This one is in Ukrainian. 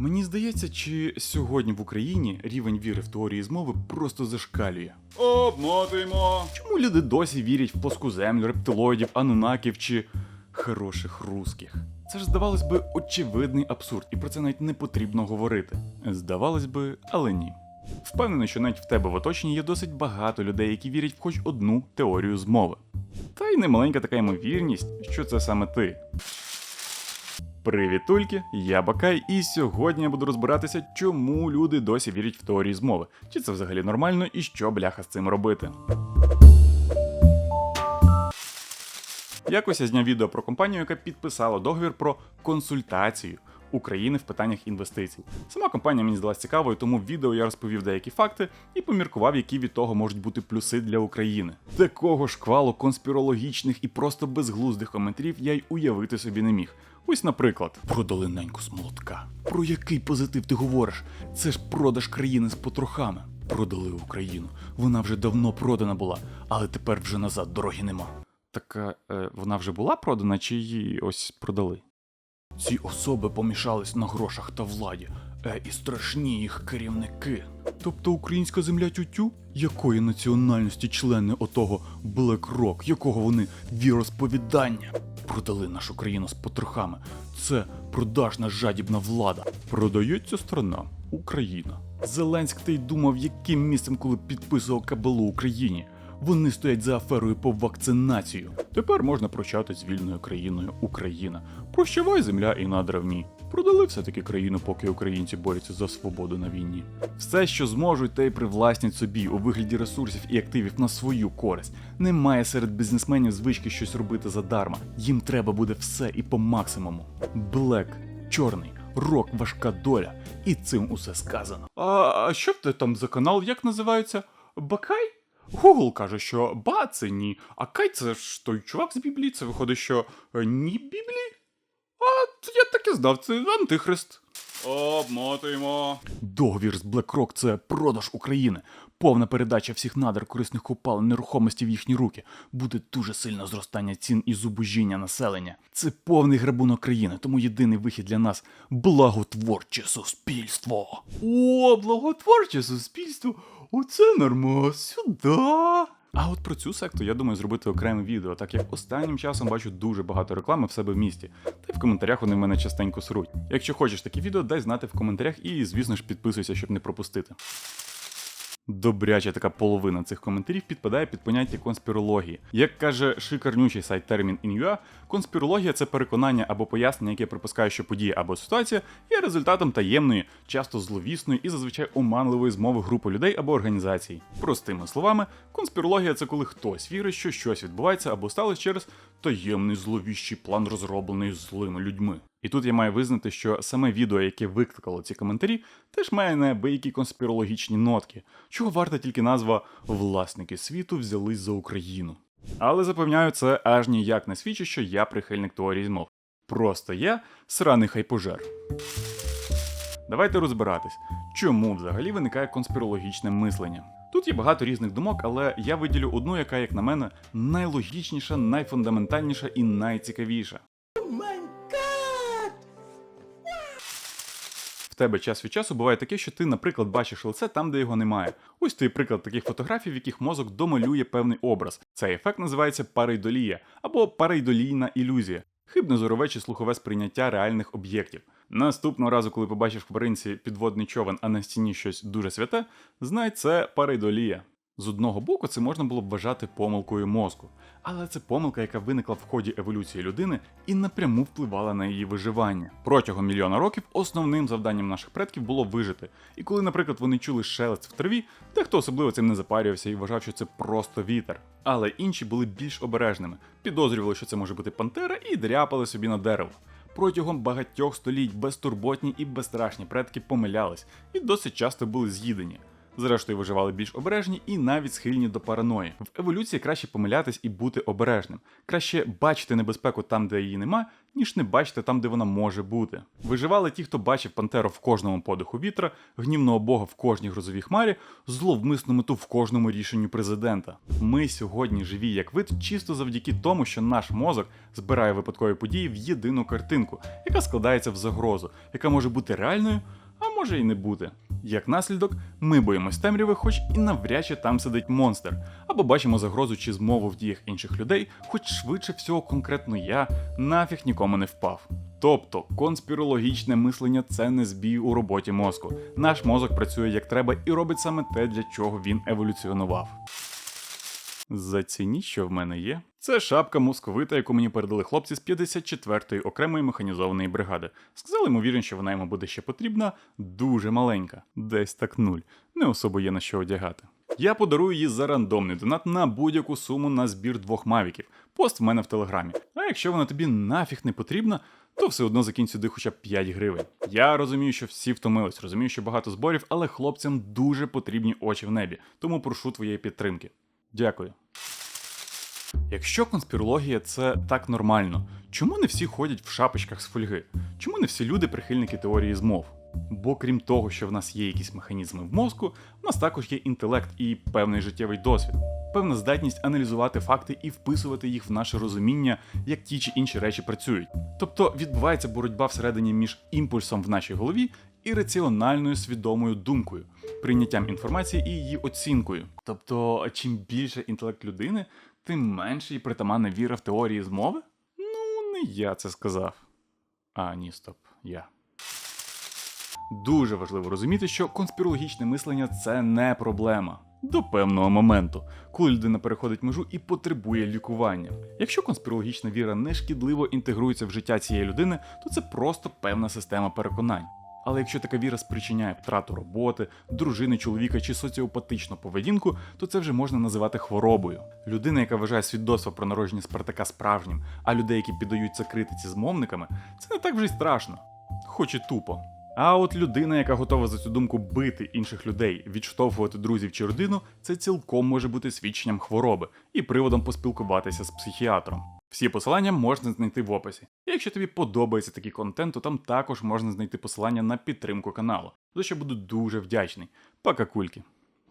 Мені здається, чи сьогодні в Україні рівень віри в теорії змови просто зашкалює. Обмотуємо! Чому люди досі вірять в плоску землю, рептилоїдів, анунаків чи хороших русських? Це ж здавалось би очевидний абсурд, і про це навіть не потрібно говорити. Здавалось би, але ні. Впевнений, що навіть в тебе в оточенні є досить багато людей, які вірять в хоч одну теорію змови. Та й немаленька така ймовірність, що це саме ти. Привіт, тульки, я Бакай, і сьогодні я буду розбиратися, чому люди досі вірять в теорії змови, чи це взагалі нормально і що бляха з цим робити. Якось я зняв відео про компанію, яка підписала договір про консультацію України в питаннях інвестицій. Сама компанія мені здалась цікавою, тому в відео я розповів деякі факти і поміркував, які від того можуть бути плюси для України. Такого шквалу конспірологічних і просто безглуздих коментарів я й уявити собі не міг. Ось, наприклад, продали неньку з молотка. Про який позитив ти говориш? Це ж продаж країни з потрохами. Продали Україну. Вона вже давно продана була, але тепер вже назад дороги нема. Так е, вона вже була продана, чи її ось продали? Ці особи помішались на грошах та владі, е, і страшні їх керівники. Тобто українська земля тютю? Якої національності члени отого BlackRock, якого вони віросповідання? Продали нашу країну з потрохами. Це продажна жадібна влада. Продається страна Україна. Зеленський й думав, яким місцем, коли підписував кабелу Україні. Вони стоять за аферою по вакцинацію. Тепер можна прощатись з вільною країною Україна. Прощавай земля і надра в. Продали все-таки країну, поки українці борються за свободу на війні. Все, що зможуть, те й привласнять собі у вигляді ресурсів і активів на свою користь. Немає серед бізнесменів звички щось робити задарма. Їм треба буде все і по максимуму. Блек, чорний, рок, важка доля. І цим усе сказано. А, що ти там за канал? Як називається? Бакай? Гугл каже, що ба це ні, а Кай це ж той чувак з Біблії, це виходить, що ні Біблії? А я так і знав, це антихрист. Обмотуємо. Договір з BlackRock – це продаж України. Повна передача всіх надр корисних копалин нерухомості в їхні руки. Буде дуже сильне зростання цін і зубожіння населення. Це повний грабунок країни, тому єдиний вихід для нас благотворче суспільство. О, благотворче суспільство! Оце норма, сюди. А от про цю секту я думаю зробити окреме відео, так як останнім часом бачу дуже багато реклами в себе в місті, та й в коментарях вони в мене частенько сруть. Якщо хочеш такі відео, дай знати в коментарях і, звісно ж, підписуйся, щоб не пропустити. Добряча така половина цих коментарів підпадає під поняття конспірології. Як каже шикарнючий сайт термін Ін'юа, конспірологія це переконання або пояснення, яке припускає, що подія або ситуація є результатом таємної, часто зловісної і зазвичай оманливої змови групи людей або організацій. Простими словами, конспірологія це коли хтось вірить, що щось відбувається або сталося через таємний зловіщий план, розроблений злими людьми. І тут я маю визнати, що саме відео, яке викликало ці коментарі, теж має неабиякі конспірологічні нотки, чого варта тільки назва Власники світу взялись за Україну. Але запевняю, це аж ніяк не свідчить, що я прихильник теорії змов. Просто я сраний хайпожер. Давайте розбиратись, чому взагалі виникає конспірологічне мислення. Тут є багато різних думок, але я виділю одну, яка, як на мене, найлогічніша, найфундаментальніша і найцікавіша. Тебе час від часу буває таке, що ти, наприклад, бачиш лице там, де його немає. Ось той приклад таких фотографій, в яких мозок домалює певний образ. Цей ефект називається парейдолія або парейдолійна ілюзія. Хибне зорове чи слухове сприйняття реальних об'єктів. Наступного разу, коли побачиш в принці підводний човен, а на стіні щось дуже святе, знай це парейдолія. З одного боку, це можна було б вважати помилкою мозку, але це помилка, яка виникла в ході еволюції людини і напряму впливала на її виживання. Протягом мільйона років основним завданням наших предків було вижити. І коли, наприклад, вони чули шелест в траві, дехто особливо цим не запарювався і вважав, що це просто вітер. Але інші були більш обережними, підозрювали, що це може бути пантера, і дряпали собі на дерево. Протягом багатьох століть безтурботні і безстрашні предки помилялись і досить часто були з'їдені. Зрештою, виживали більш обережні і навіть схильні до параної. В еволюції краще помилятись і бути обережним. Краще бачити небезпеку там, де її нема, ніж не бачити там, де вона може бути. Виживали ті, хто бачив пантеру в кожному подиху вітра, гнівного бога в кожній грозовій хмарі, зловмисну мету в кожному рішенню президента. Ми сьогодні живі як вид чисто завдяки тому, що наш мозок збирає випадкові події в єдину картинку, яка складається в загрозу, яка може бути реальною, а може і не бути. Як наслідок, ми боїмось темряви, хоч і навряд чи там сидить монстр, або бачимо загрозу чи змову в діях інших людей, хоч швидше всього конкретно я нафіг нікому не впав. Тобто конспірологічне мислення це не збій у роботі мозку. Наш мозок працює як треба і робить саме те, для чого він еволюціонував. Зацініть, що в мене є. Це шапка московита, яку мені передали хлопці з 54-ї окремої механізованої бригади. Сказали, ймовірно, що вона йому буде ще потрібна, дуже маленька, десь так нуль. Не особо є на що одягати. Я подарую її за рандомний донат на будь-яку суму на збір двох мавіків. Пост в мене в телеграмі. А якщо вона тобі нафіг не потрібна, то все одно закинь сюди хоча б 5 гривень. Я розумію, що всі втомились, розумію, що багато зборів, але хлопцям дуже потрібні очі в небі, тому прошу твоєї підтримки. Дякую. Якщо конспірологія це так нормально, чому не всі ходять в шапочках з фольги? Чому не всі люди прихильники теорії змов? Бо крім того, що в нас є якісь механізми в мозку, в нас також є інтелект і певний життєвий досвід, певна здатність аналізувати факти і вписувати їх в наше розуміння, як ті чи інші речі працюють. Тобто відбувається боротьба всередині між імпульсом в нашій голові і раціональною свідомою думкою, прийняттям інформації і її оцінкою. Тобто, чим більше інтелект людини, тим менше і притаманна віра в теорії змови? Ну, не я це сказав. А, ні, стоп, я. Дуже важливо розуміти, що конспірологічне мислення це не проблема. До певного моменту, коли людина переходить межу і потребує лікування. Якщо конспірологічна віра не шкідливо інтегрується в життя цієї людини, то це просто певна система переконань. Але якщо така віра спричиняє втрату роботи, дружини, чоловіка чи соціопатичну поведінку, то це вже можна називати хворобою. Людина, яка вважає свідоцтво про народження Спартака справжнім, а людей, які піддаються критиці з мовниками, це не так вже й страшно, хоч і тупо. А от людина, яка готова за цю думку бити інших людей, відштовхувати друзів чи родину, це цілком може бути свідченням хвороби і приводом поспілкуватися з психіатром. Всі посилання можна знайти в описі. І якщо тобі подобається такий контент, то там також можна знайти посилання на підтримку каналу, за що буду дуже вдячний. Пока кульки.